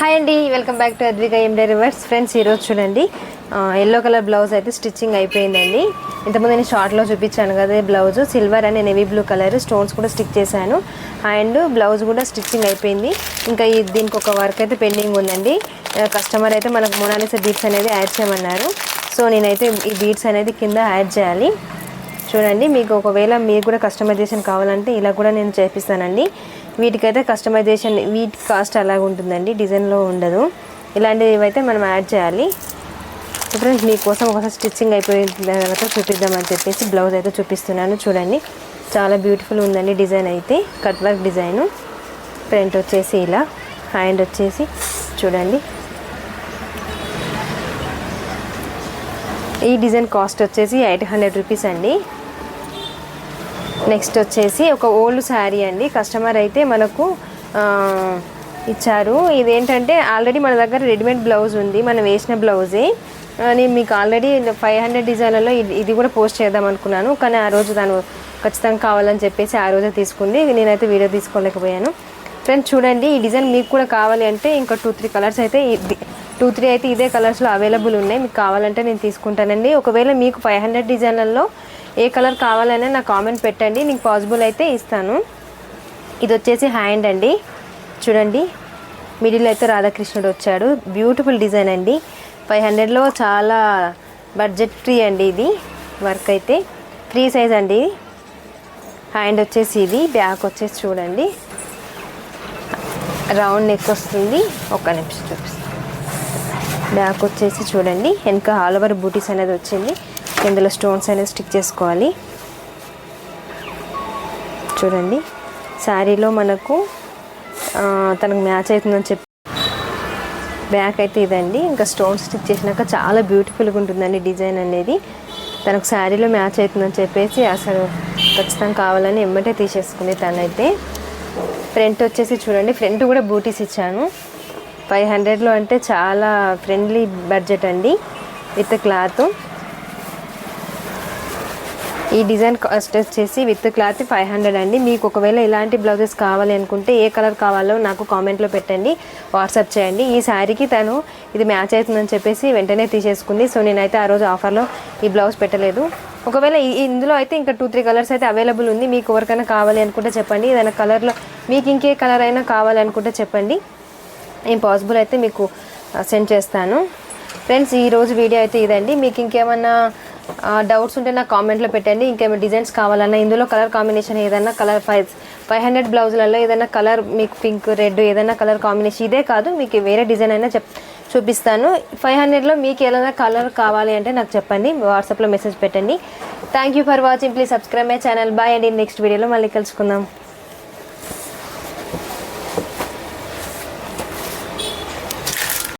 Hi అండి welcome back to Advika ఎండే reverse. Friends ఈరోజు చూడండి ఎల్లో కలర్ బ్లౌజ్ అయితే స్టిచ్చింగ్ అయిపోయిందండి. ఇంతకుముందు నేను షార్ట్లో చూపించాను కదా blouse silver and navy blue colour stones కూడా స్టిక్ చేశాను. అండ్ బ్లౌజ్ కూడా స్టిచ్చింగ్ అయిపోయింది. ఇంకా ఈ దీనికి ఒక వర్క్ అయితే పెండింగ్ ఉందండి. కస్టమర్ అయితే మనకు మొనాలిసా బీట్స్ అనేది యాడ్ చేయమన్నారు. సో నేనైతే ఈ బీట్స్ అనేది కింద యాడ్ చేయాలి. చూడండి మీకు ఒకవేళ మీకు కూడా కస్టమైజేషన్ కావాలంటే ఇలా కూడా నేను చేపిస్తానండి. వీటికైతే కస్టమైజేషన్ వీటి కాస్ట్ అలాగ ఉంటుందండి. డిజైన్లో ఉండదు. ఇలాంటివి అయితే మనం యాడ్ చేయాలి. ఫ్రెండ్స్ మీకోసం ఒకసారి స్టిచ్చింగ్ అయిపోయిన తర్వాత చూపిద్దామని చెప్పేసి బ్లౌజ్ అయితే చూపిస్తున్నాను. చూడండి. చాలా బ్యూటిఫుల్ ఉందండి డిజైన్ అయితే. కట్ వర్క్ డిజైను ఫ్రంట్ వచ్చేసి ఇలా. హ్యాండ్ వచ్చేసి చూడండి. ఈ డిజైన్ కాస్ట్ వచ్చేసి ఎయిట్ హండ్రెడ్ రూపీస్ అండి. నెక్స్ట్ వచ్చేసి ఒక ఓల్డ్ శారీ అండి. కస్టమర్ అయితే మనకు ఇచ్చారు. ఇదేంటంటే ఆల్రెడీ మన దగ్గర రెడీమేడ్ బ్లౌజ్ ఉంది. మనం వేసిన బ్లౌజే. నేను మీకు ఆల్రెడీ ఫైవ్ హండ్రెడ్ డిజైన్లలో ఇది ఇది కూడా పోస్ట్ చేద్దాం అనుకున్నాను. కానీ ఆ రోజు తను ఖచ్చితంగా కావాలని చెప్పేసి ఆ రోజే తీసుకుంది. నేనైతే వీడియో తీసుకోలేకపోయాను. ఫ్రెండ్స్ చూడండి ఈ డిజైన్ మీకు కూడా కావాలి అంటే ఇంకా టూ త్రీ కలర్స్ అయితే టూ త్రీ అయితే ఇదే కలర్స్లో అవైలబుల్ ఉన్నాయి. మీకు కావాలంటే నేను తీసుకుంటానండి. ఒకవేళ మీకు ఫైవ్ హండ్రెడ్ డిజైన్లలో ఏ కలర్ కావాలనే నా కామెంట్ పెట్టండి. నీకు పాసిబుల్ అయితే ఇస్తాను. ఇది వచ్చేసి హ్యాండ్ అండి. చూడండి. మిడిల్ అయితే రాధాకృష్ణుడు వచ్చాడు. బ్యూటిఫుల్ డిజైన్ అండి. ఫైవ్ హండ్రెడ్లో చాలా బడ్జెట్ ఫ్రీ అండి ఇది వర్క్ అయితే. ఫ్రీ సైజ్ అండి హ్యాండ్ వచ్చేసి ఇది. బ్యాక్ వచ్చేసి చూడండి. రౌండ్ నెక్ వస్తుంది. ఒక నిమిషం చూపిస్తాను. బ్యాక్ వచ్చేసి చూడండి. వెనక ఆల్ ఓవర్ బూటీస్ అనేది వచ్చింది. ఇందులో స్టోన్స్ అనేది స్టిక్ చేసుకోవాలి. చూడండి. శారీలో మనకు తనకు మ్యాచ్ అవుతుందని చెప్పి బ్యాక్ అయితే ఇదండి. ఇంకా స్టోన్స్ స్టిచ్ చేసినాక చాలా బ్యూటిఫుల్గా ఉంటుందండి డిజైన్ అనేది. తనకు శారీలో మ్యాచ్ అవుతుందని చెప్పేసి అసలు ఖచ్చితంగా కావాలని ఎమ్మటే తీసేసుకుంది తనైతే. ఫ్రంట్ వచ్చేసి చూడండి. ఫ్రంట్ కూడా బూటీస్ ఇచ్చాను. ఫైవ్ హండ్రెడ్లో అంటే చాలా ఫ్రెండ్లీ బడ్జెట్ అండి. With cloth. ఈ డిజైన్ కాస్ట్ వచ్చేసి విత్ క్లాత్ ఫైవ్ హండ్రెడ్ అండి. మీకు ఒకవేళ ఇలాంటి బ్లౌజెస్ కావాలి అనుకుంటే ఏ కలర్ కావాలో నాకు కామెంట్లో పెట్టండి వాట్సాప్ చేయండి. ఈ శారీకి తను ఇది మ్యాచ్ అవుతుందని చెప్పేసి వెంటనే తీసేసుకుంది. సో నేనైతే ఆ రోజు ఆఫర్లో ఈ బ్లౌజ్ పెట్టలేదు. ఒకవేళ ఇందులో అయితే ఇంకా టూ త్రీ కలర్స్ అయితే అవైలబుల్ ఉంది. మీకు ఎవరికైనా కావాలి అనుకుంటే చెప్పండి. ఏదైనా కలర్లో మీకు ఇంకే కలర్ అయినా కావాలనుకుంటే చెప్పండి. నేను పాసిబుల్ అయితే మీకు సెండ్ చేస్తాను. ఫ్రెండ్స్ ఈరోజు వీడియో అయితే ఇదండి. మీకు ఇంకేమన్నా డౌట్స్ ఉంటే నాకు కామెంట్లో పెట్టండి. ఇంకేమైనా డిజైన్స్ కావాలన్నా ఇందులో కలర్ కాంబినేషన్ ఏదైనా కలర్ ఫైవ్ ఫైవ్ హండ్రెడ్ బ్లౌజులలో ఏదైనా కలర్ మీకు పింక్ రెడ్ ఏదైనా కలర్ కాంబినేషన్ ఇదే కాదు మీకు వేరే డిజైన్ అయినా చెప్ చూపిస్తాను. ఫైవ్ హండ్రెడ్లో మీకు ఏదైనా కలర్ కావాలి అంటే నాకు చెప్పండి. వాట్సాప్లో మెసేజ్ పెట్టండి. Thank you for watching please subscribe my channel bye అండి. నెక్స్ట్ వీడియోలో మళ్ళీ కలుసుకుందాం.